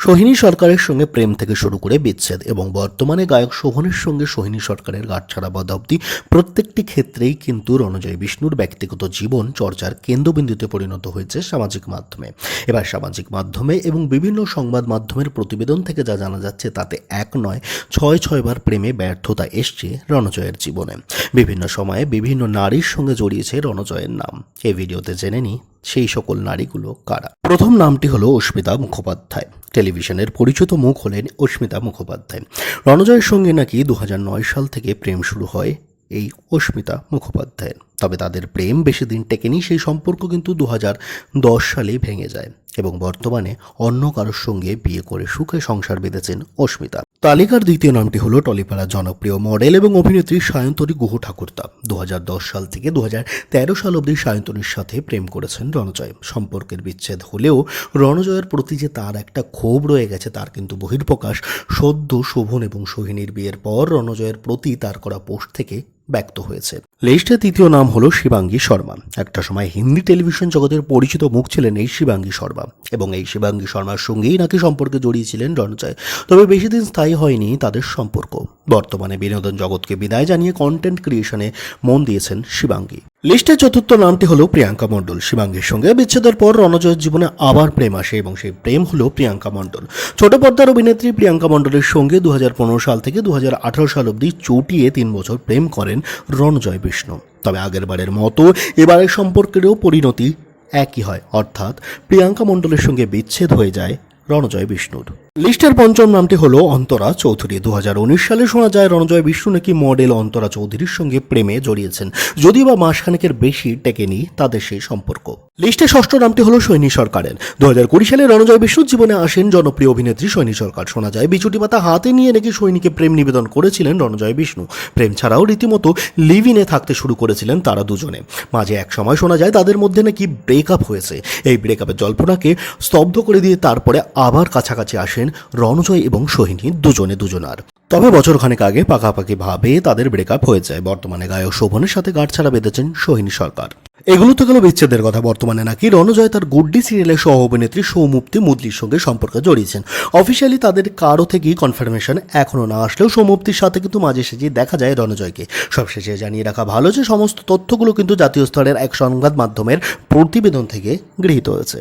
সোহিনী সরকারের সঙ্গে প্রেম থেকে শুরু করে বিচ্ছেদ এবং বর্তমানে গায়ক শোভনের সঙ্গে সোহিনী সরকারের গাঁটছাড়া বাধা অব্দি প্রত্যেকটি ক্ষেত্রেই কিন্তু রণজয় বিষ্ণুর ব্যক্তিগত জীবন চর্চার কেন্দ্রবিন্দুতে পরিণত হয়েছে সামাজিক মাধ্যমে। এবার সামাজিক মাধ্যমে এবং বিভিন্ন সংবাদ মাধ্যমের প্রতিবেদন থেকে যা জানা যাচ্ছে তাতে এক নয়, ছয় ছয়বার প্রেমে ব্যর্থতা এসছে রণজয়ের জীবনে। বিভিন্ন সময়ে বিভিন্ন নারীর সঙ্গে জড়িয়েছে রণজয়ের নাম। এই ভিডিওতে জেনে নিই সেই সকল নারীগুলো কারা? প্রথম নামটি হলো অস্মিতা মুখোপাধ্যায়। টেলিভিশনের পরিচিত মুখ হলেন অস্মিতা মুখোপাধ্যায়। রণজয়ের সঙ্গে নাকি দু হাজার নয় সাল থেকে প্রেম শুরু হয় এই অস্মিতা মুখোপাধ্যায়ের। তবে তাদের প্রেম বেশি দিন টেকেনি, সেই সম্পর্ক কিন্তু দু সালেই ভেঙে যায়। এবং বর্তমানে অন্য কারোর সঙ্গে বিয়ে করে সুখে সংসার বেঁধেছেন অস্মিতা। তালিকার দ্বিতীয় নামটি হলো টলিপাড়ার জনপ্রিয় মডেল এবং অভিনেত্রী সায়ন্তরী গুহ ঠাকুরতা। দু হাজার দশ সাল থেকে দু হাজার তেরো সাল অবধি সায়ন্তরীর সাথে প্রেম করেছেন রণজয়। সম্পর্কের বিচ্ছেদ হলেও রণজয়ের প্রতি যে তার একটা ক্ষোভ রয়ে গেছে তার কিন্তু বহির্প্রকাশ। সদ্য শোভন এবং সোহিনীর বিয়ের পর রণজয়ের প্রতি তার করা পোস্ট থেকে ব্যক্ত হয়েছে। লিস্টের তৃতীয় নাম হলো শিবাঙ্গী শর্মা। একটা সময় হিন্দি টেলিভিশন জগতের পরিচিত মুখ ছিলেন এই শিবাঙ্গী শর্মা এবং এই শিবাঙ্গী শর্মার সঙ্গেই নাকি সম্পর্কে জড়িয়েছিলেন রণজয়। তবে বেশি দিন স্থায়ী হয়নি তাদের সম্পর্ক। বর্তমানে বিনোদন জগৎকে বিদায় জানিয়ে কন্টেন্ট ক্রিয়েশনে মন দিয়েছেন শিবাঙ্গী। লিস্টের চতুর্থ নামটি হলো প্রিয়াঙ্কা মণ্ডল। শিবাঙ্গীর সঙ্গে বিচ্ছেদের পর রণজয়ের জীবনে আবার প্রেম আসে এবং সেই প্রেম হলো প্রিয়াঙ্কা মণ্ডল। ছোট পর্দার অভিনেত্রী প্রিয়াঙ্কা মণ্ডলের সঙ্গে দু হাজার পনেরো সাল থেকে দু হাজার আঠেরো সাল অবধি চটিয়ে তিন বছর প্রেম করেন রণজয় বিষ্ণু। তবে আগের বারের মতো এবারের সম্পর্কেরও পরিণতি একই হয়। অর্থাৎ প্রিয়াঙ্কা মণ্ডলের সঙ্গে বিচ্ছেদ হয়ে যায় রণজয় বিষ্ণুর। লিস্টের পঞ্চম নামটি হলো অন্তরা চৌধুরী। দু হাজার উনিশ সালে শোনা যায়, রণজয় বিষ্ণু নাকি মডেল অন্তরা চৌধুরীর সঙ্গে প্রেমে জড়িয়েছেন। যদিও বা মাসখানেকের বেশি টেকেনি তাদের সেই সম্পর্ক। লিস্টে ষষ্ঠ নামটি হলো সৈনী সরকারের। দুহাজার কুড়ি সালে রণজয় বিষ্ণুর জীবনে আসেন জনপ্রিয় অভিনেত্রী সৈনী সরকার। শোনা যায়, বিচুটি পাতা হাতে নিয়ে নাকি সৈনীকে প্রেম নিবেদন করেছিলেন রণজয় বিষ্ণু। প্রেম ছাড়াও রীতিমতো লিভ ইনে থাকতে শুরু করেছিলেন তারা দুজনে। মাঝে এক সময় শোনা যায়, তাদের মধ্যে নাকি ব্রেকআপ হয়েছে। এই ব্রেকআপের জল্পনাকে স্তব্ধ করে দিয়ে তারপরে আবার কাছাকাছি আসেন রণজয় এবং সোহিনী দুজনে দুজনার। তবে বছর খানেক আগে পাকাপাকি ভাবে তাদের ব্রেকআপ হয়ে যায়। বর্তমানে গায়ক শোভনের সাথে গাঁটছাড়া বেঁধেছেন সোহিনী সরকার। এগুলো তো গেল বিচ্ছেদের কথা। বর্তমানে নাকি রণজয় তার গুড্ডি সিরিয়ালের সহ অভিনেত্রী সৌমুক্তি মুদলির সঙ্গে সম্পর্কে জড়িয়েছেন। অফিসিয়ালি তাদের কারও থেকেই কনফার্মেশন এখনও না আসলেও সৌমুক্তির সাথে কিন্তু মাঝে সাঝে দেখা যায় রণজয়কে। সবশেষে জানিয়ে রাখা ভালো যে সমস্ত তথ্যগুলো কিন্তু জাতীয় স্তরের এক সংবাদ মাধ্যমের প্রতিবেদন থেকে গৃহীত হয়েছে।